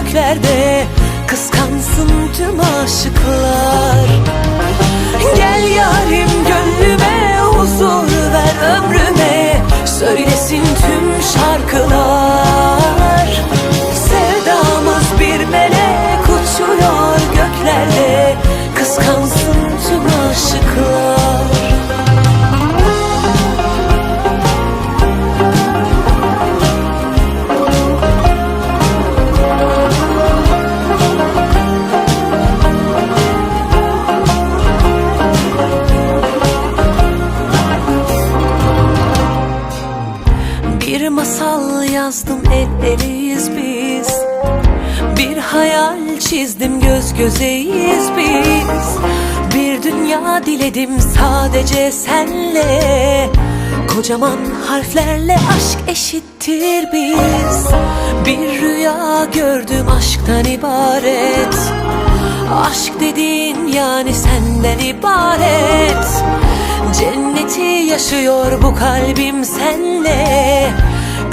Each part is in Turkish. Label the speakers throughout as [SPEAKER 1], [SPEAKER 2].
[SPEAKER 1] Göklerde Kıskansın tüm aşıklar masal yazdım el eleyiz biz. Bir hayal çizdim göz gözeyiz biz. Bir dünya diledim sadece senle. Kocaman harflerle aşk eşittir biz. Bir rüya gördüm aşktan ibaret. Aşk dediğin yani senden ibaret. Cenneti yaşıyor bu kalbim senle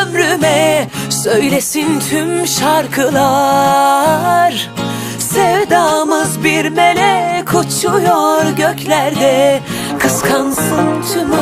[SPEAKER 1] ömrüme Söylesin tüm şarkılar. Sevdamız bir melek uçuyor göklerde Kıskansın tüm